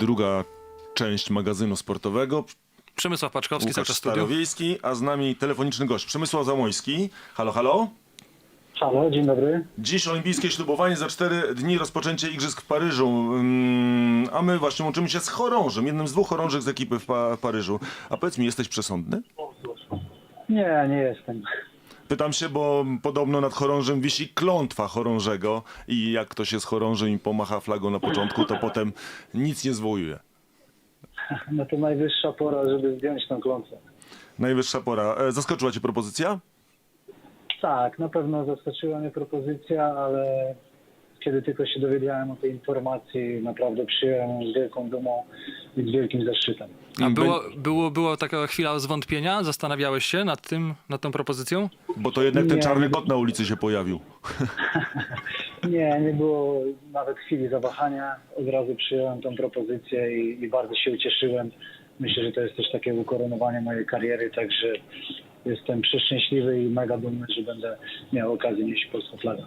druga część magazynu sportowego. Przemysław Paczkowski, cały Łukasz czas w studiu. Starowiejski, a z nami telefoniczny gość Przemysław Zamojski. Halo, halo. Halo, dzień dobry. Dziś olimpijskie ślubowanie, za cztery dni rozpoczęcie igrzysk w Paryżu. Mm, A my właśnie łączymy się z chorążym, jednym z dwóch chorążych z ekipy w pa Paryżu. A powiedz mi, jesteś przesądny? Nie, nie jestem. Pytam się, bo podobno nad chorążym wisi klątwa chorążego i jak ktoś jest chorążym i pomacha flagą na początku, to potem nic nie zwołuje. No to najwyższa pora, żeby zdjąć tą klątwę. Najwyższa pora. E, Zaskoczyła cię propozycja? Tak, na pewno zaskoczyła mnie propozycja, ale kiedy tylko się dowiedziałem o tej informacji, naprawdę przyjąłem ją z wielką dumą i z wielkim zaszczytem. A było, było, było taka chwila zwątpienia? Zastanawiałeś się nad tym, nad tą propozycją? Bo to jednak ten Nie. czarny kot na ulicy się pojawił. Nie, nie było nawet chwili zawahania. Od razu przyjąłem tą propozycję i, i bardzo się ucieszyłem. Myślę, że to jest też takie ukoronowanie mojej kariery, także jestem przeszczęśliwy i mega dumny, że będę miał okazję nieść polską flagę.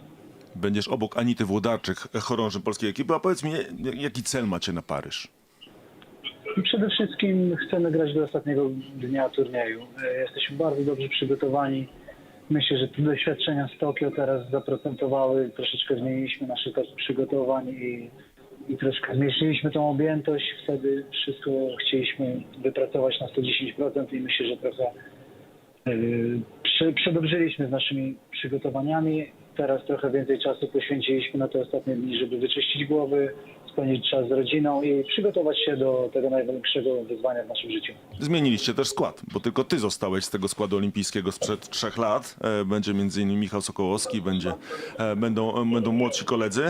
Będziesz obok Anity Włodarczyk, chorążym polskiej ekipy. A powiedz mi, jaki cel macie na Paryż? Przede wszystkim chcemy grać do ostatniego dnia turnieju. E, Jesteśmy bardzo dobrze przygotowani. Myślę, że te doświadczenia z Tokio teraz zaprocentowały. Troszeczkę zmieniliśmy nasze przygotowań i, i troszkę zmniejszyliśmy tą objętość. Wtedy wszystko chcieliśmy wypracować na 110% i myślę, że trochę yy, prze, przedobrzyliśmy z naszymi przygotowaniami. Teraz trochę więcej czasu poświęciliśmy na te ostatnie dni, żeby wyczyścić głowy, spędzić czas z rodziną i przygotować się do tego największego wyzwania w naszym życiu. Zmieniliście też skład, bo tylko ty zostałeś z tego składu olimpijskiego sprzed trzech lat. E, Będzie m.in. Michał Sokołowski, będzie, e, będą, będą młodsi koledzy.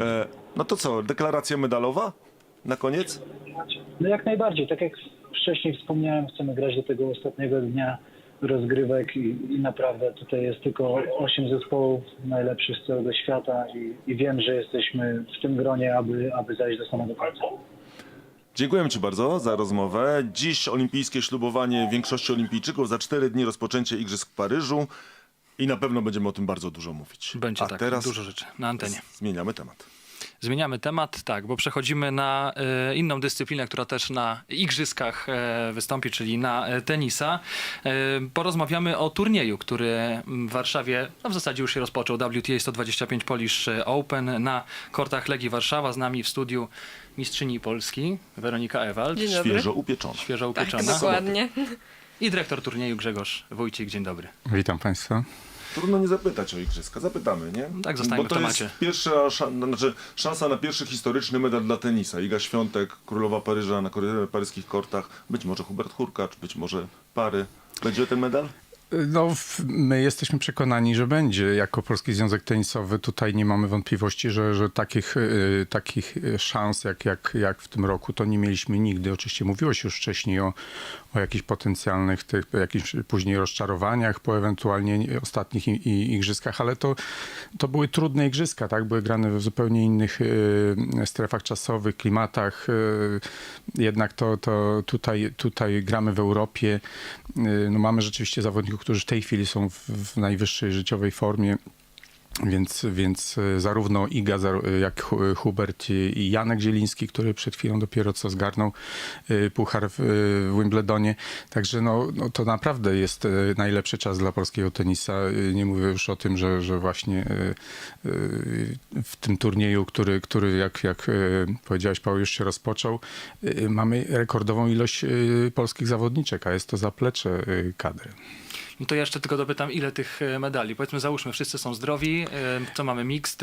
E, No to co, deklaracja medalowa na koniec? No jak najbardziej, tak jak wcześniej wspomniałem, chcemy grać do tego ostatniego dnia rozgrywek i, i naprawdę tutaj jest tylko 8 zespołów najlepszych z całego świata i, i wiem, że jesteśmy w tym gronie, aby, aby zajść do samego końca. Dziękuję Ci bardzo za rozmowę. Dziś olimpijskie ślubowanie większości olimpijczyków, za cztery dni rozpoczęcie Igrzysk w Paryżu i na pewno będziemy o tym bardzo dużo mówić. Będzie A tak, teraz dużo rzeczy na antenie. zmieniamy temat. Zmieniamy temat, tak, bo przechodzimy na e, inną dyscyplinę, która też na igrzyskach e, wystąpi, czyli na e, tenisa. E, porozmawiamy o turnieju, który w Warszawie no, w zasadzie już się rozpoczął. WTA 125 Polish Open na kortach Legii Warszawa. Z nami w studiu mistrzyni Polski Weronika Ewald, Dzień dobry. Świeżo upieczone. świeżo Tak, upieczona. dokładnie. I dyrektor turnieju Grzegorz Wójcik. Dzień dobry. Witam Państwa. Trudno nie zapytać o igrzyska, zapytamy, nie? Tak, zostańmy Bo w to temacie. jest pierwsza szan- znaczy szansa na pierwszy historyczny medal dla tenisa. Iga Świątek, królowa Paryża na kory- paryskich kortach, być może Hubert Hurkacz, być może pary. Będzie ten medal? No, w- my jesteśmy przekonani, że będzie. Jako Polski Związek Tenisowy tutaj nie mamy wątpliwości, że, że takich, y, takich szans jak, jak, jak w tym roku to nie mieliśmy nigdy. Oczywiście mówiło się już wcześniej o, o jakichś potencjalnych, tych, jakichś później rozczarowaniach po ewentualnie nie- ostatnich i, i, igrzyskach, ale to, to były trudne igrzyska, tak? Były grane w zupełnie innych y, strefach czasowych, klimatach. Y, jednak to, to tutaj, tutaj gramy w Europie. Y, no mamy rzeczywiście zawodników, którzy w tej chwili są w, w najwyższej życiowej formie. Więc, więc e, zarówno Iga, zar- jak Hu- Hubert i Janek Zieliński, który przed chwilą dopiero co zgarnął e, puchar w, Wimbledonie. Także no, no to naprawdę jest e, najlepszy czas dla polskiego tenisa. E, Nie mówię już o tym, że, że właśnie e, e, w tym turnieju, który, który jak, jak e, powiedziałeś, Paweł, już się rozpoczął, e, mamy rekordową ilość e, polskich zawodniczek, a jest to zaplecze e, kadry. No to jeszcze tylko dopytam, ile tych e, medali? Powiedzmy, załóżmy, wszyscy są zdrowi. e, Co mamy? Mixed,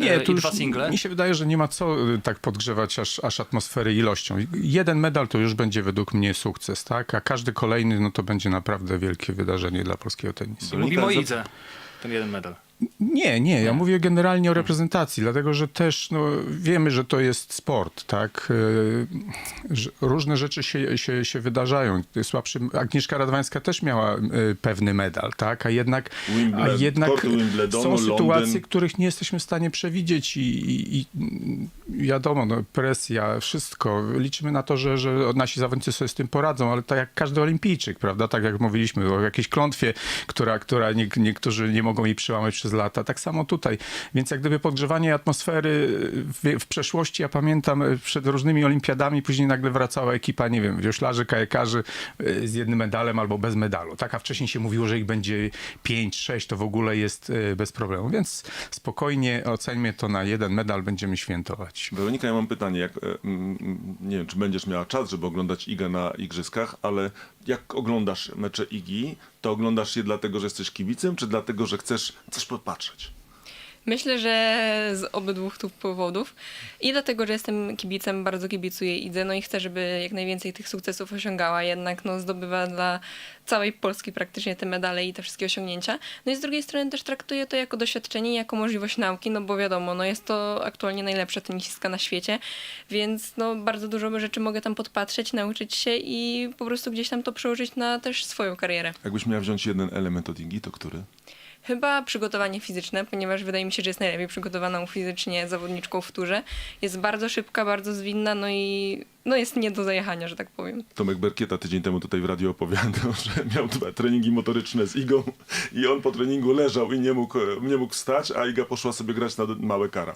Nie, e, tu i dwa single? mi się wydaje, że nie ma co tak podgrzewać aż, aż atmosfery ilością. Jeden medal to już będzie według mnie sukces, tak? A każdy kolejny, no to będzie naprawdę wielkie wydarzenie dla polskiego tenisu. Mówimy o Za- Idze, ten jeden medal. Nie, nie, ja mówię generalnie o reprezentacji, dlatego że też no, wiemy, że to jest sport, tak? Że Różne rzeczy się, się, się wydarzają. Słabszy, Agnieszka Radwańska też miała y, pewny medal, tak? A jednak, a jednak są Londyn. sytuacje, których nie jesteśmy w stanie przewidzieć i, i, i wiadomo, no, presja, wszystko. Liczymy na to, że, że nasi zawodnicy sobie z tym poradzą, ale tak jak każdy olimpijczyk, prawda? Tak jak mówiliśmy o jakiejś klątwie, która, która nie, niektórzy nie mogą jej przełamać przez lata. Tak samo tutaj. Więc jak gdyby podgrzewanie atmosfery w, w przeszłości, ja pamiętam przed różnymi olimpiadami, później nagle wracała ekipa, nie wiem, wioślarzy, kajakarzy e, z jednym medalem albo bez medalu. Tak, a wcześniej się mówiło, że ich będzie 5, 6, to w ogóle jest e, bez problemu. Więc spokojnie oceńmy to na jeden medal, będziemy świętować. Weronika, ja mam pytanie, jak, e, nie wiem, czy będziesz miała czas, żeby oglądać IGę na igrzyskach, ale jak oglądasz mecze IGI, to oglądasz je dlatego, że jesteś kibicem, czy dlatego, że chcesz coś popatrzeć? Myślę, że z obydwu tych powodów. I dlatego, że jestem kibicem, bardzo kibicuję Idze, no i chcę, żeby jak najwięcej tych sukcesów osiągała, jednak no, zdobywa dla całej Polski praktycznie te medale i te wszystkie osiągnięcia. No i z drugiej strony też traktuję to jako doświadczenie jako możliwość nauki, no bo wiadomo, no jest to aktualnie najlepsza tenisistka na świecie, więc no bardzo dużo rzeczy mogę tam podpatrzeć, nauczyć się i po prostu gdzieś tam to przełożyć na też swoją karierę. Jakbyś miała wziąć jeden element od IGI, to który? Chyba przygotowanie fizyczne, ponieważ wydaje mi się, że jest najlepiej przygotowaną fizycznie zawodniczką w turze. Jest bardzo szybka, bardzo zwinna, no i no jest nie do zajechania, że tak powiem. Tomek Berkieta tydzień temu tutaj w radiu opowiadał, że miał dwa treningi motoryczne z Igą i on po treningu leżał i nie mógł, nie mógł wstać, a Iga poszła sobie grać na małe kara.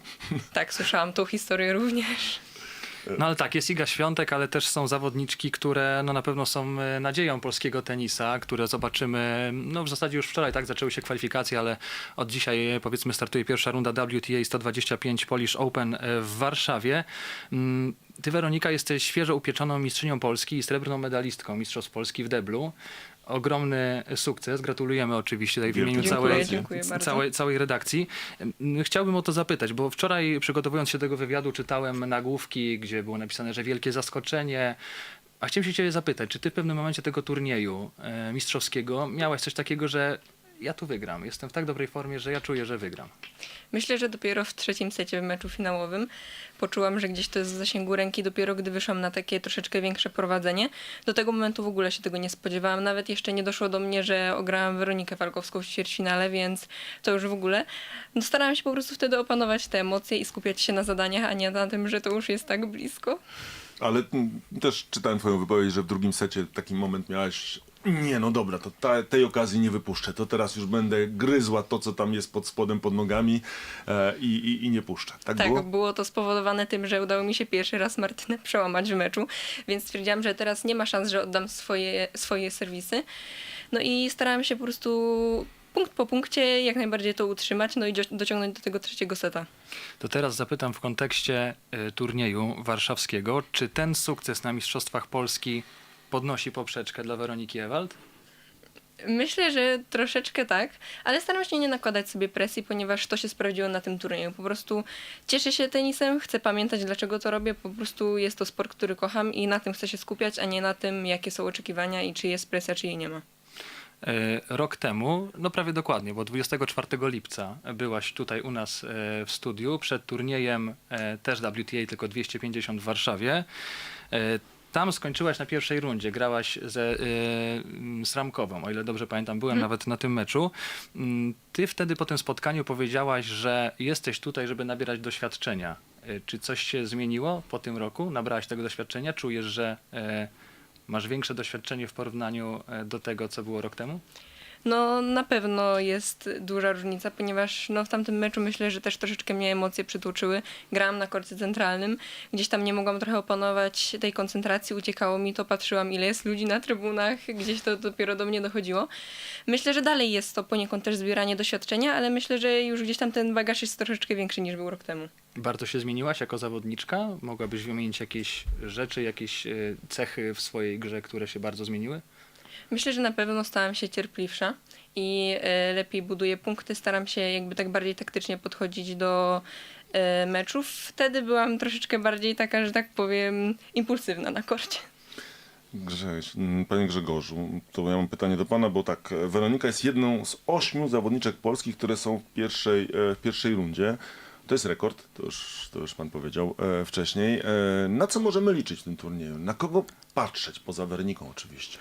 Tak, słyszałam tą historię również. No ale tak, jest Iga Świątek, ale też są zawodniczki, które no, na pewno są e, nadzieją polskiego tenisa, które zobaczymy, no w zasadzie już wczoraj tak zaczęły się kwalifikacje, ale od dzisiaj e, powiedzmy startuje pierwsza runda WTA 125 Polish Open e, w Warszawie. Mm, Ty Weronika jesteś świeżo upieczoną mistrzynią Polski i srebrną medalistką Mistrzostw Polski w deblu. Ogromny sukces. Gratulujemy oczywiście tutaj w imieniu całej, dziękuję bardzo. całej, całej redakcji. Chciałbym o to zapytać, bo wczoraj przygotowując się do tego wywiadu czytałem nagłówki, gdzie było napisane, że wielkie zaskoczenie. A chciałem się ciebie zapytać, czy ty w pewnym momencie tego turnieju e, mistrzowskiego miałeś coś takiego, że ja tu wygram, jestem w tak dobrej formie, że ja czuję, że wygram. Myślę, że dopiero w trzecim secie w meczu finałowym poczułam, że gdzieś to jest w zasięgu ręki dopiero gdy wyszłam na takie troszeczkę większe prowadzenie. Do tego momentu w ogóle się tego nie spodziewałam. Nawet jeszcze nie doszło do mnie, że ograłam Weronikę Falkowską w ćwierćfinale, więc to już w ogóle. No, starałam się po prostu wtedy opanować te emocje i skupiać się na zadaniach, a nie na tym, że to już jest tak blisko. Ale mm, też czytałem twoją wypowiedź, że w drugim secie taki moment miałaś. Nie, no dobra, to ta, tej okazji nie wypuszczę. To teraz już będę gryzła to, co tam jest pod spodem, pod nogami e, i, i, i nie puszczę. Tak, Tak, było? było? to spowodowane tym, że udało mi się pierwszy raz Martynę przełamać w meczu, więc stwierdziłam, że teraz nie ma szans, że oddam swoje, swoje serwisy. No i starałam się po prostu punkt po punkcie jak najbardziej to utrzymać, no i dociągnąć do tego trzeciego seta. To teraz zapytam w kontekście e, turnieju warszawskiego, czy ten sukces na Mistrzostwach Polski podnosi poprzeczkę dla Weroniki Ewald? Myślę, że troszeczkę tak, ale staram się nie nakładać sobie presji, ponieważ to się sprawdziło na tym turnieju. Po prostu cieszę się tenisem, chcę pamiętać dlaczego to robię, po prostu jest to sport, który kocham i na tym chcę się skupiać, a nie na tym, jakie są oczekiwania i czy jest presja, czy jej nie ma. E, Rok temu, no prawie dokładnie, bo 24 lipca byłaś tutaj u nas e, w studiu przed turniejem e, też WTA, tylko 250 w Warszawie. Tam skończyłaś na pierwszej rundzie, grałaś ze, e, m, z Ramkową, o ile dobrze pamiętam, byłem nawet na tym meczu. Mm, Ty wtedy po tym spotkaniu powiedziałaś, że jesteś tutaj, żeby nabierać doświadczenia. E, Czy coś się zmieniło po tym roku? Nabrałaś tego doświadczenia? Czujesz, że e, masz większe doświadczenie w porównaniu e, do tego, co było rok temu? No na pewno jest duża różnica, ponieważ no, w tamtym meczu myślę, że też troszeczkę mnie emocje przytłoczyły. Grałam na korcie centralnym, gdzieś tam nie mogłam trochę opanować tej koncentracji, uciekało mi to, patrzyłam ile jest ludzi na trybunach, gdzieś to dopiero do mnie dochodziło. Myślę, że dalej jest to poniekąd też zbieranie doświadczenia, ale myślę, że już gdzieś tam ten bagaż jest troszeczkę większy niż był rok temu. Bardzo się zmieniłaś jako zawodniczka? Mogłabyś wymienić jakieś rzeczy, jakieś e, cechy w swojej grze, które się bardzo zmieniły? Myślę, że na pewno stałam się cierpliwsza i e, lepiej buduję punkty. Staram się jakby tak bardziej taktycznie podchodzić do e, meczów. Wtedy byłam troszeczkę bardziej taka, że tak powiem, impulsywna na korcie. Grześ, mm, Panie Grzegorzu, to ja mam pytanie do Pana, bo tak, Weronika jest jedną z ośmiu zawodniczek polskich, które są w pierwszej, e, w pierwszej rundzie. To jest rekord, to już, to już Pan powiedział wcześniej. Na co możemy liczyć w tym turnieju? Na kogo patrzeć, poza Weroniką oczywiście?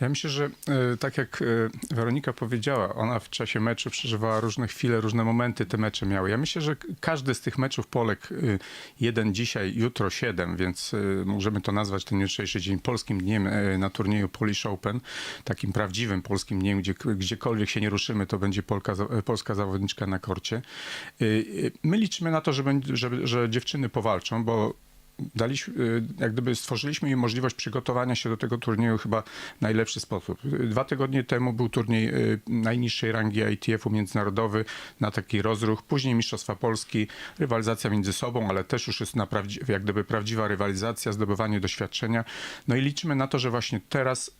Ja myślę, że e, tak jak e, Weronika powiedziała, ona w czasie meczu przeżywała różne chwile, różne momenty te mecze miały. Ja myślę, że każdy z tych meczów Polek, e, jeden dzisiaj, jutro siedem, więc możemy to nazwać ten jutrzejszy dzień polskim dniem na turnieju Polish Open, takim prawdziwym polskim dniem, gdzie gdziekolwiek się nie ruszymy, to będzie Polka, polska zawodniczka na korcie. My liczymy na to, że, że, że dziewczyny powalczą, bo daliśmy, y, jak gdyby stworzyliśmy im możliwość przygotowania się do tego turnieju chyba w najlepszy sposób. Dwa tygodnie temu był turniej y, najniższej rangi ITF-u międzynarodowy na taki rozruch, później Mistrzostwa Polski, rywalizacja między sobą, ale też już jest na jak gdyby prawdziwa rywalizacja, zdobywanie doświadczenia. No i liczymy na to, że właśnie teraz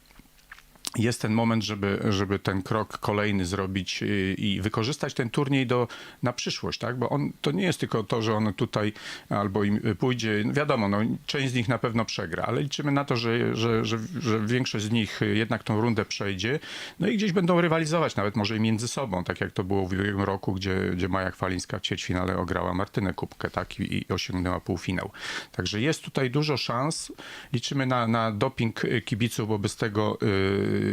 jest ten moment, żeby, żeby ten krok kolejny zrobić i wykorzystać ten turniej do, na przyszłość, tak? Bo on, to nie jest tylko to, że on tutaj albo im pójdzie, wiadomo, no, część z nich na pewno przegra, ale liczymy na to, że, że, że, że większość z nich jednak tą rundę przejdzie, no i gdzieś będą rywalizować, nawet może i między sobą, tak jak to było w ubiegłym roku, gdzie, gdzie Maja Chwalińska w ćwierćfinale ograła Martynę Kubkę, tak? I, i osiągnęła półfinał. Także jest tutaj dużo szans. Liczymy na, na doping kibiców, bo bez tego y,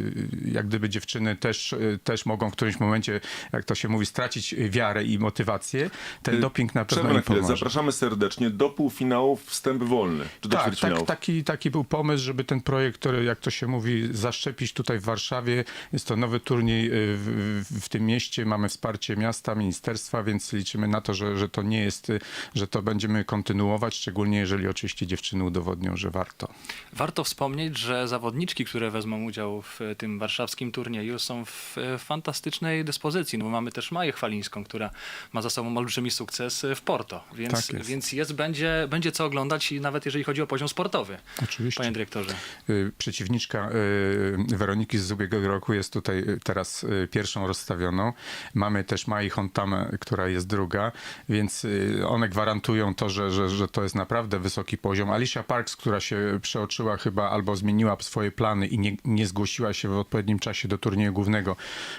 jak gdyby dziewczyny też, y, też mogą w którymś momencie, jak to się mówi, stracić wiarę i motywację. Ten doping na pewno Przerwę im chwilę. pomoże. Zapraszamy serdecznie do półfinału wstęp wolny. Czy do Tak, tak, taki, taki był pomysł, żeby ten projekt, który, jak to się mówi, zaszczepić tutaj w Warszawie. Jest to nowy turniej y, w, w, w tym mieście. Mamy wsparcie miasta, ministerstwa, więc liczymy na to, że, że to nie jest, y, że to będziemy kontynuować, szczególnie jeżeli oczywiście dziewczyny udowodnią, że warto. Warto wspomnieć, że zawodniczki, które wezmą udział w tym warszawskim turnieju są w e, fantastycznej dyspozycji. No bo mamy też Maję Chwalińską, która ma za sobą olbrzymi sukces w Porto, więc, Tak jest. więc jest, będzie, będzie co oglądać i nawet jeżeli chodzi o poziom sportowy. Oczywiście. Panie dyrektorze. Y, przeciwniczka y, Weroniki z ubiegłego roku jest tutaj y, teraz pierwszą rozstawioną. Mamy też Mai Hontamę, która jest druga, więc one gwarantują to, że, że, że to jest naprawdę wysoki poziom. Alicia Parks, która się przeoczyła chyba albo zmieniła swoje plany i nie, nie zgłosiła się w odpowiednim czasie do turnieju głównego,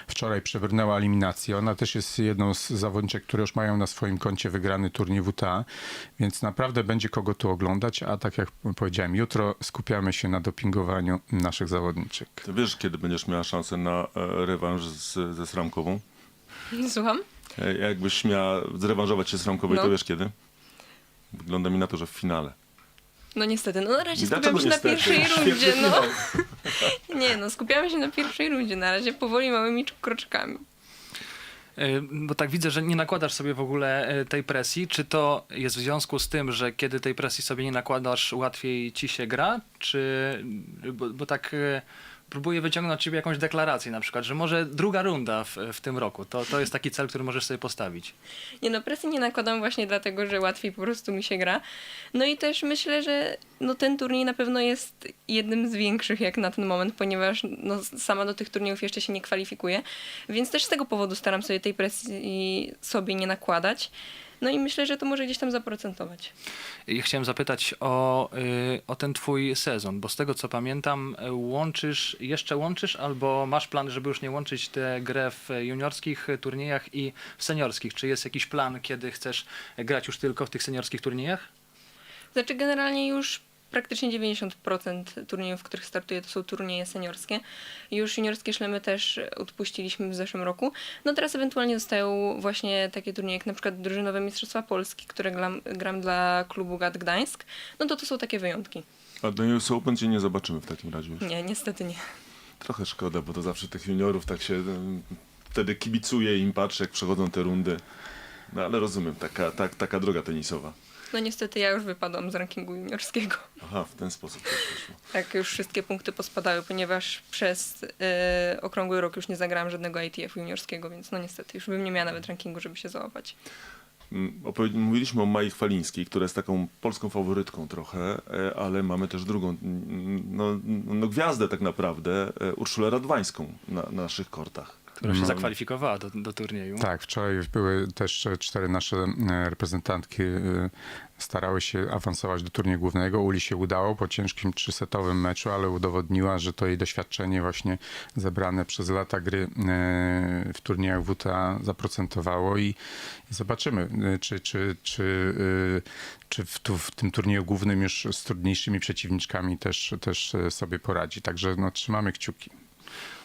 wczoraj przebrnęła eliminację. Ona też jest jedną z zawodniczek, które już mają na swoim koncie wygrany turniej WTA, więc naprawdę będzie kogo tu oglądać, a tak jak powiedziałem, jutro skupiamy się na dopingowaniu naszych zawodniczek. Ty wiesz, kiedy będziesz miała szansę na e, rewanż z, ze Sramkową? Słucham? E, Jakbyś miała zrewanżować się z Sramkowej, No. to wiesz kiedy? Wygląda mi na to, że w finale. No niestety, no na razie Dlaczego skupiamy się na niestety? pierwszej Świetny rundzie, no. finał. Nie no, skupiamy się na pierwszej rundzie, na razie powoli małymi kroczkami. E, Bo tak widzę, że nie nakładasz sobie w ogóle e, tej presji. Czy to jest w związku z tym, że kiedy tej presji sobie nie nakładasz, łatwiej ci się gra? Czy bo, bo tak e, próbuję wyciągnąć od ciebie jakąś deklarację na przykład, że może druga runda w, w tym roku. To, to jest taki cel, który możesz sobie postawić. Nie no, presji nie nakładam właśnie dlatego, że łatwiej po prostu mi się gra. No i też myślę, że no, ten turniej na pewno jest jednym z większych jak na ten moment, ponieważ no, sama do tych turniejów jeszcze się nie kwalifikuję, więc też z tego powodu staram sobie tej presji sobie nie nakładać. No i myślę, że to może gdzieś tam zaprocentować. I chciałem zapytać o, y, o ten twój sezon, bo z tego co pamiętam, łączysz, jeszcze łączysz, albo masz plan, żeby już nie łączyć tę grę w juniorskich turniejach i w seniorskich. Czy jest jakiś plan, kiedy chcesz grać już tylko w tych seniorskich turniejach? Znaczy generalnie już praktycznie 90% turniejów, w których startuję, to są turnieje seniorskie. Już juniorskie szlemy też odpuściliśmy w zeszłym roku. No teraz ewentualnie zostają właśnie takie turnieje jak na przykład drużynowe Mistrzostwa Polski, które gram, gram dla klubu GAT Gdańsk. No to to są takie wyjątki. A do US Open cię nie zobaczymy w takim razie już. Nie, niestety nie. Trochę szkoda, bo to zawsze tych juniorów tak się wtedy kibicuje im, patrzę jak przechodzą te rundy. No ale rozumiem, taka, tak, taka droga tenisowa. No niestety ja już wypadłam z rankingu juniorskiego. Aha, w ten sposób też wyszło. Tak, już wszystkie punkty pospadały, ponieważ przez e, okrągły rok już nie zagrałam żadnego ITF juniorskiego, więc no niestety już bym nie miała nawet rankingu, żeby się załapać. Mm, Mówiliśmy o Mai Chwalińskiej, która jest taką polską faworytką trochę, e, ale mamy też drugą, no, no gwiazdę tak naprawdę, e, Urszulę Radwańską na naszych kortach. Która się zakwalifikowała do, do turnieju. Tak, wczoraj były też cztery nasze e, reprezentantki e, starały się awansować do turnieju głównego. Uli się udało po ciężkim trzysetowym meczu, ale udowodniła, że to jej doświadczenie właśnie zebrane przez lata gry e, w turniejach WTA zaprocentowało i, i zobaczymy, e, czy, czy, czy, e, czy w, tu, w tym turnieju głównym już z trudniejszymi przeciwniczkami też, też e, sobie poradzi. Także no, trzymamy kciuki.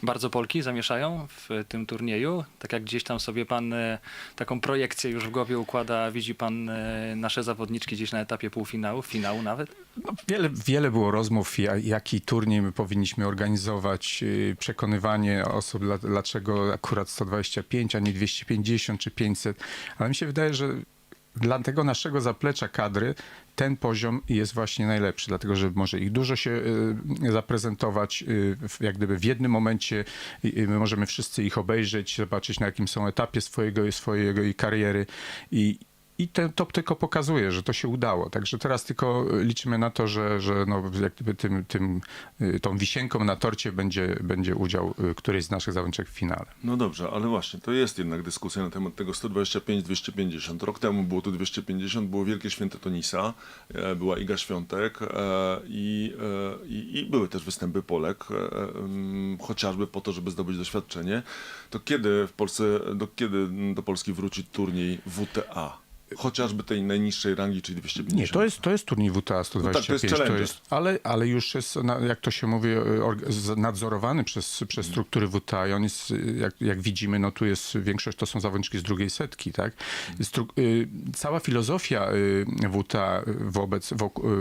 Bardzo Polki zamieszają w tym turnieju. Tak jak gdzieś tam sobie pan e, taką projekcję już w głowie układa, widzi pan e, nasze zawodniczki gdzieś na etapie półfinału, finału nawet? No, wiele, wiele było rozmów, ja- jaki turniej my powinniśmy organizować, yy, przekonywanie osób, dla- dlaczego akurat 125, a nie 250 czy 500, ale mi się wydaje, że dla tego naszego zaplecza kadry ten poziom jest właśnie najlepszy, dlatego że może ich dużo się y, zaprezentować, y, jak gdyby w jednym momencie my możemy wszyscy ich obejrzeć, zobaczyć na jakim są etapie swojego, swojego i kariery. I i te, to tylko pokazuje, że to się udało. Także teraz tylko liczymy na to, że, że no, jak gdyby tym, tym, y, tą wisienką na torcie będzie, będzie udział y, którejś z naszych zawodniczek w finale. No dobrze, ale właśnie, to jest jednak dyskusja na temat tego 125-250. Rok temu było tu 250, było Wielkie Święto Tenisa, e, była Iga Świątek e, i, e, i, i były też występy Polek, e, chociażby po to, żeby zdobyć doświadczenie. To kiedy w Polsce, do kiedy do Polski wróci turniej WTA? Chociażby tej najniższej rangi, czyli 250. Nie, to jest, to jest turniej WTA 125. No tak, to jest challenger. ale, ale już jest, jak to się mówi, y, nadzorowany przez, przez struktury WTA i on jest, y, jak, jak widzimy, no tu jest większość, to są zawodniczki z drugiej setki, tak? Stru- y, cała filozofia WTA wobec,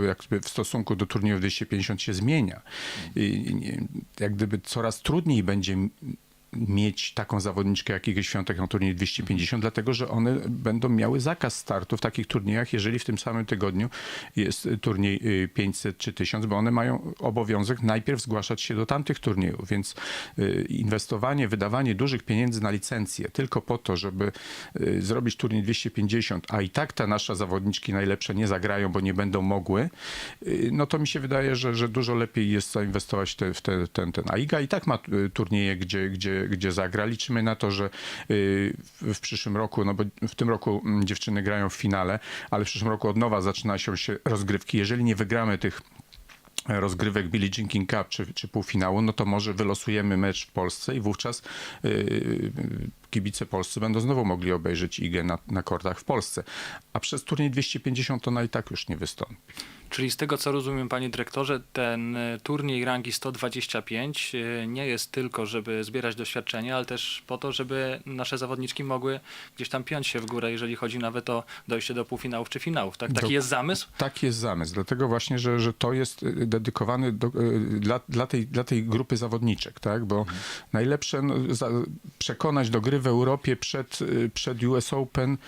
jakby w stosunku do turnieju 250 się zmienia. I, i, jak gdyby coraz trudniej będzie mieć taką zawodniczkę jak Igę Świątek na turnieju 250, dlatego że one będą miały zakaz startu w takich turniejach, jeżeli w tym samym tygodniu jest turniej y, 500 czy 1000, bo one mają obowiązek najpierw zgłaszać się do tamtych turniejów, więc y, inwestowanie, wydawanie dużych pieniędzy na licencję tylko po to, żeby y, zrobić turniej 250, a i tak te nasze zawodniczki najlepsze nie zagrają, bo nie będą mogły, y, no to mi się wydaje, że, że dużo lepiej jest zainwestować te, w te, ten, ten. A Iga i tak ma y, turnieje, gdzie, gdzie, gdzie zagra. Liczymy na to, że y, w, przyszłym roku, no bo w tym roku mm, dziewczyny grają w finale, ale w przyszłym roku od nowa zaczyna się, rozgrywki. Jeżeli nie wygramy tych rozgrywek Billie Jean King Cup czy, czy półfinału, no to może wylosujemy mecz w Polsce i wówczas yy, kibice polscy będą znowu mogli obejrzeć IGę na, na kortach w Polsce. A przez turniej 250 ona i tak już nie wystąpi. Czyli z tego co rozumiem, panie dyrektorze, ten e, turniej rangi 125 e, nie jest tylko, żeby zbierać doświadczenie, ale też po to, żeby nasze zawodniczki mogły gdzieś tam piąć się w górę, jeżeli chodzi nawet o dojście do półfinałów czy finałów. Tak? Taki Do- jest zamysł? Tak jest zamysł, dlatego właśnie, że, że to jest y, dedykowany do, dla, dla, tej, dla tej grupy zawodniczek, tak? Bo najlepsze no, za, przekonać do gry w Europie przed, przed US Open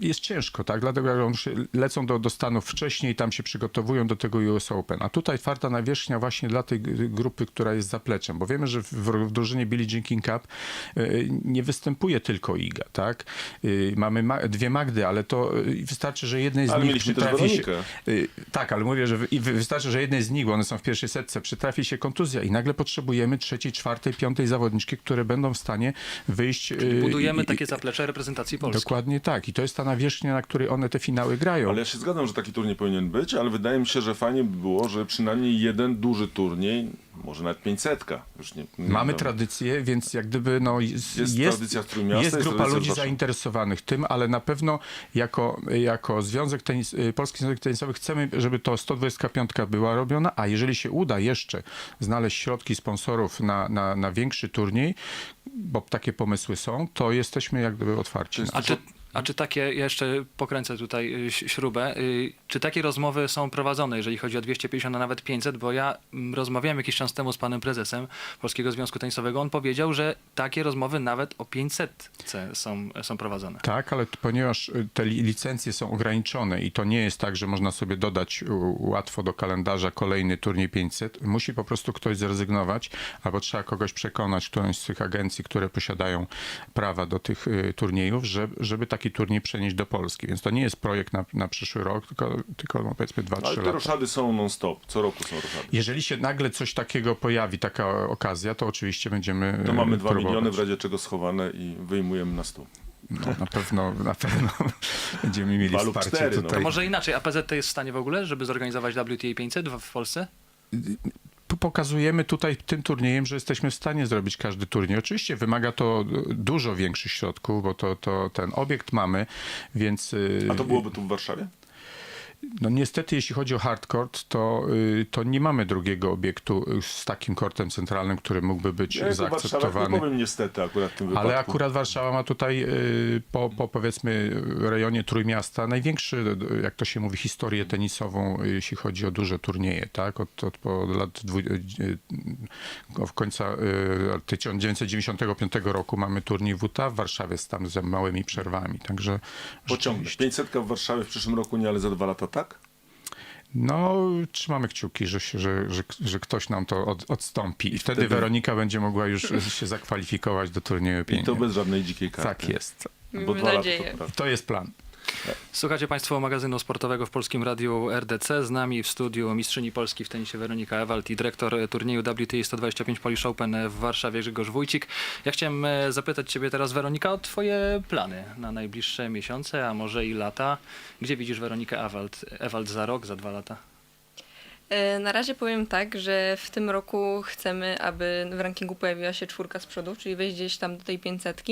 jest ciężko, tak? Dlatego że one się lecą do, do Stanów wcześniej, tam się przygotowują do tego US Open. A tutaj twarda nawierzchnia właśnie dla tej g- grupy, która jest zapleczem, bo wiemy, że w, w drużynie Billie Jean King Cup y, nie występuje tylko Iga, tak? Y, Mamy ma, dwie Magdy, ale to y, wystarczy, że jednej z Ale nich mieliśmy też przytrafi się... Weronikę. Y, Tak, ale mówię, że wy- i wy- wystarczy, że jednej z nich, bo one są w pierwszej setce, przytrafi się kontuzja i nagle potrzebujemy trzeciej, czwartej, piątej zawodniczki, które będą w stanie wyjść... y, Budujemy i- takie zaplecze reprezentacji Polski. Dokładnie tak. I to jest ta nawierzchnia, na której one te finały grają. Ale ja się zgadzam, że taki turniej powinien być, ale wydaje mi się, że fajnie by było, że przynajmniej jeden duży turniej, może nawet 500. Już nie, nie Mamy wiem. tradycję, więc jak gdyby no, jest, Jest jest, tradycja jest jest grupa tradycja ludzi zainteresowanych tym, ale na pewno jako, jako Związek Tenis, y, Polski Związek Tenisowy chcemy, żeby to 125 była robiona, a jeżeli się uda jeszcze znaleźć środki sponsorów na, na, na większy turniej, bo takie pomysły są, to jesteśmy jak gdyby otwarci. A czy, a czy takie, ja jeszcze pokręcę tutaj y, śrubę, y, czy takie rozmowy są prowadzone, jeżeli chodzi o 250, a nawet 500? Bo ja mm, rozmawiałem jakiś czas temu z panem prezesem Polskiego Związku Tenisowego. On powiedział, że takie rozmowy nawet o 500 są, są prowadzone. Tak, ale ponieważ y, te li- licencje są ograniczone i to nie jest tak, że można sobie dodać łatwo do kalendarza kolejny turniej 500, musi po prostu ktoś zrezygnować, albo trzeba kogoś przekonać, którąś z tych agencji, które posiadają prawa do tych turniejów, że, żeby taki taki turniej przenieść do Polski. Więc to nie jest projekt na, na przyszły rok, tylko, tylko no powiedzmy 2-3 Ale te lata. roszady są non-stop. Co roku są roszady. Jeżeli się nagle coś takiego pojawi, taka okazja, to oczywiście będziemy To mamy e, 2 próbować. miliony w razie czego schowane i wyjmujemy na stół. No, na pewno, na pewno będziemy mieli Dwa wsparcie cztery, no. tutaj. To może inaczej, a PZT jest w stanie w ogóle, żeby zorganizować WTA 500 w w Polsce? Pokazujemy tutaj tym turniejem, że jesteśmy w stanie zrobić każdy turniej. Oczywiście wymaga to dużo większych środków, bo to, to ten obiekt mamy, więc... y, A to byłoby tu w Warszawie? No niestety, jeśli chodzi o hardcourt, to, y, to nie mamy drugiego obiektu y, z takim kortem centralnym, który mógłby być Ja Warszawa nie zaakceptowany. powiem niestety akurat w tym wypadku. Ale akurat Warszawa ma tutaj y, po, po powiedzmy rejonie Trójmiasta największy, jak to się mówi, historię tenisową, jeśli chodzi o duże turnieje, tak? Od, od, lat dwu, w końca y, 1995 roku mamy turniej WTA w Warszawie z tam z małymi przerwami, także Pociągnę. rzeczywiście- 500 w Warszawie w przyszłym roku nie, ale za dwa lata tak? No, trzymamy kciuki, że, się, że, że, że ktoś nam to od, odstąpi i wtedy, wtedy- Weronika będzie mogła już się zakwalifikować do turnieju I to bez żadnej dzikiej karty. Tak jest. Bo lata nadzieję. To jest plan. Słuchacie Państwo magazynu sportowego w Polskim Radiu RDC. Z nami w studiu mistrzyni Polski w tenisie Weronika Ewald i dyrektor turnieju WTA 125 Polish Open w Warszawie Grzegorz Wójcik. Ja chciałem e, zapytać Ciebie teraz, Weronika, o Twoje plany na najbliższe miesiące, a może i lata. Gdzie widzisz Weronikę Ewald, Ewald za rok, za dwa lata? E, Na razie powiem tak, że w tym roku chcemy, aby w rankingu pojawiła się czwórka z przodu, czyli wejść gdzieś tam do tej 500.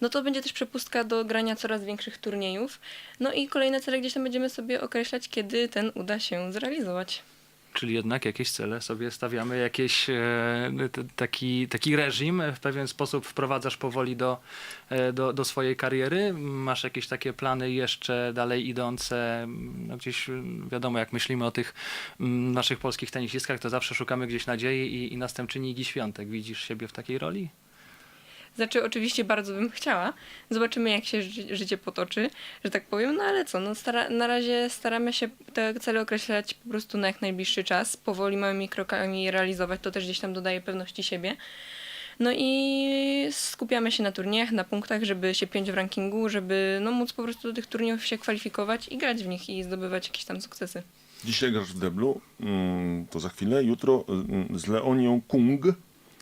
No to będzie też przepustka do grania coraz większych turniejów. No i kolejne cele gdzieś tam będziemy sobie określać, kiedy ten uda się zrealizować. Czyli jednak jakieś cele sobie stawiamy, jakiś e, taki, taki reżim w pewien sposób wprowadzasz powoli do, e, do, do swojej kariery. Masz jakieś takie plany jeszcze dalej idące? No gdzieś wiadomo, jak myślimy o tych mm, naszych polskich tenisistkach, to zawsze szukamy gdzieś nadziei i, i następczyni Igi Świątek. Widzisz siebie w takiej roli? Znaczy, oczywiście bardzo bym chciała. Zobaczymy, jak się ży- życie potoczy, że tak powiem. No ale co, no na razie staramy się te cele określać po prostu na jak najbliższy czas, powoli, małymi krokami realizować. To też gdzieś tam dodaje pewności siebie. No i skupiamy się na turniejach, na punktach, żeby się piąć w rankingu, żeby no, móc po prostu do tych turniejów się kwalifikować i grać w nich i zdobywać jakieś tam sukcesy. Dzisiaj grasz w deblu, mm, to za chwilę. Jutro mm, z Leonią Kung,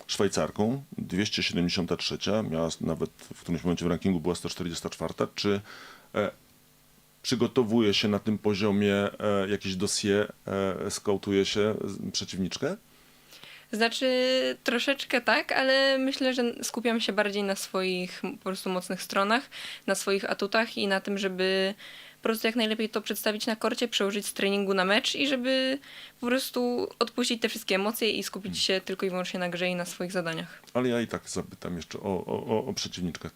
Szwajcarką, 273. Miała nawet w którymś momencie w rankingu była 144. Czy e, przygotowuje się na tym poziomie e, jakieś dossier, e, skautuje się przeciwniczkę? Znaczy troszeczkę tak, ale myślę, że skupiam się bardziej na swoich po prostu mocnych stronach, na swoich atutach i na tym, żeby prostu jak najlepiej to przedstawić na korcie, przełożyć z treningu na mecz i żeby po prostu odpuścić te wszystkie emocje i skupić się tylko i wyłącznie na grze i na swoich zadaniach. Ale ja i tak zapytam jeszcze o, o, o, przeciwniczkę.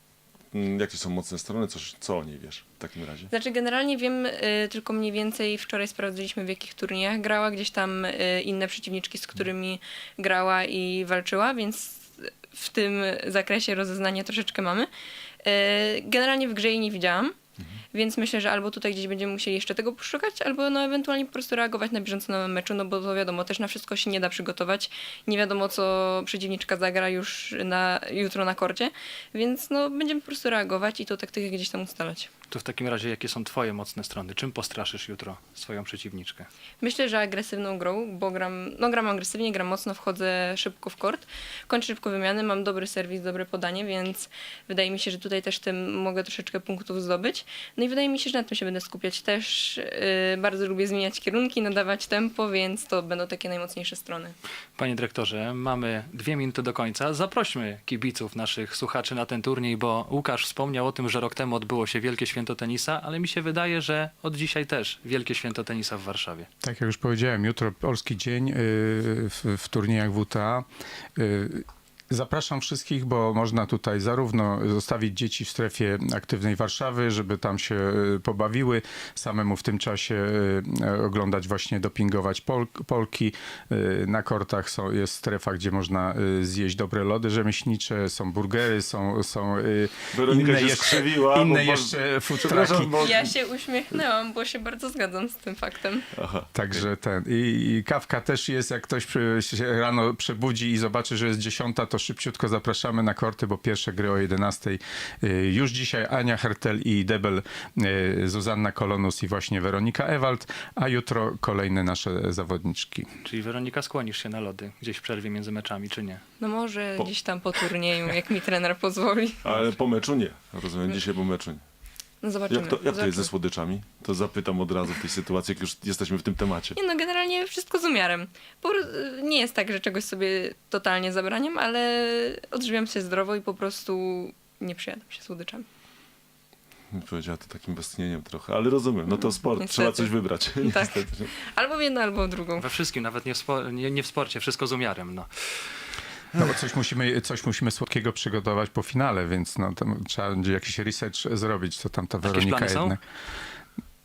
Mm, Jakie są mocne strony? Coś, co o niej wiesz w takim razie? Znaczy generalnie wiem y, tylko mniej więcej, wczoraj sprawdziliśmy w jakich turniejach grała, gdzieś tam y, inne przeciwniczki, z którymi grała i walczyła, więc w tym zakresie rozeznanie troszeczkę mamy. Y, generalnie w grze jej nie widziałam, więc myślę, że albo tutaj gdzieś będziemy musieli jeszcze tego poszukać, albo no ewentualnie po prostu reagować na bieżąco na meczu, no bo to wiadomo, też na wszystko się nie da przygotować. Nie wiadomo, co przeciwniczka zagra już na, jutro na korcie, więc no będziemy po prostu reagować i to taktykę gdzieś tam ustalać. To w takim razie jakie są twoje mocne strony? Czym postraszysz jutro swoją przeciwniczkę? Myślę, że agresywną grą, bo gram, no gram agresywnie, gram mocno, wchodzę szybko w kort, kończę szybko wymiany, mam dobry serwis, dobre podanie, więc wydaje mi się, że tutaj też tym mogę troszeczkę punktów zdobyć. No i wydaje mi się, że na tym się będę skupiać. Też yy, bardzo lubię zmieniać kierunki, nadawać tempo, więc to będą takie najmocniejsze strony. Panie dyrektorze, mamy dwie minuty do końca. Zaprośmy kibiców, naszych słuchaczy na ten turniej, bo Łukasz wspomniał o tym, że rok temu odbyło się Wielkie Święto Tenisa, ale mi się wydaje, że od dzisiaj też Wielkie Święto Tenisa w Warszawie. Tak jak już powiedziałem, jutro polski dzień y, w, w turniejach WTA. Zapraszam wszystkich, bo można tutaj zarówno zostawić dzieci w strefie aktywnej Warszawy, żeby tam się y, pobawiły, samemu w tym czasie y, oglądać właśnie dopingować Pol Polki. Y, Na kortach są, jest strefa, gdzie można zjeść dobre lody rzemieślnicze, są burgery, są, są Weronika inne się jeszcze, inne bo- jeszcze food Przepraszam, trucki. bo... Ja się uśmiechnęłam, bo się bardzo zgadzam z tym faktem. Aha. Także ten. I, I kawka też jest, jak ktoś przy, się rano przebudzi i zobaczy, że jest dziesiąta, to szybciutko zapraszamy na korty, bo pierwsze gry o 11. y, Już dzisiaj Ania Hertel i Debel, y, Zuzanna Kolonus i właśnie Weronika Ewald, a jutro kolejne nasze zawodniczki. Czyli Weronika, skłonisz się na lody gdzieś w przerwie między meczami, czy nie? No może Po- gdzieś tam po turnieju, jak mi trener pozwoli. Ale po meczu nie. Rozumiem, dzisiaj po meczu nie. No zobaczymy. Jak to, jak to jest ze słodyczami? To zapytam od razu w tej sytuacji, jak już jesteśmy w tym temacie. Nie no, generalnie wszystko z umiarem. Po, nie jest tak, że czegoś sobie totalnie zabraniam, ale odżywiam się zdrowo i po prostu nie przyjadam się słodyczami. Powiedziała to takim westchnieniem trochę, ale rozumiem. No to sport, Niestety. trzeba coś wybrać. Tak. Niestety. Albo w jedno, albo w drugą. We wszystkim, nawet nie w, spo, nie, nie w sporcie, wszystko z umiarem. No. No bo coś musimy, coś musimy słodkiego przygotować po finale, więc no, trzeba będzie jakiś research zrobić, co tam ta Weronika są? jednak.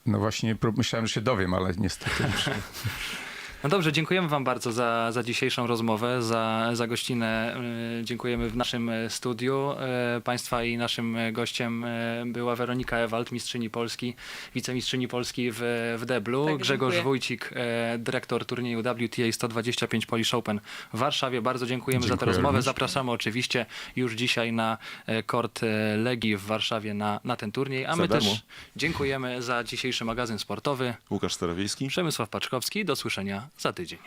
No właśnie myślałem, że się dowiem, ale niestety. No dobrze, dziękujemy Wam bardzo za, za dzisiejszą rozmowę, za, za gościnę. Y, Dziękujemy w naszym y, studiu. Y, Państwa i naszym gościem była Weronika Ewald, mistrzyni Polski, wicemistrzyni Polski w, w deblu. Tak, Grzegorz dziękuję. Wójcik, dyrektor turnieju WTA 125 Polish Open w Warszawie. Bardzo dziękujemy za tę Dziękuję rozmowę. również. Zapraszamy oczywiście już dzisiaj na kort Legii w Warszawie na, na ten turniej. A my też dziękujemy za dzisiejszy magazyn sportowy. Łukasz Starowiejski. Przemysław Paczkowski. Do słyszenia za tydzień.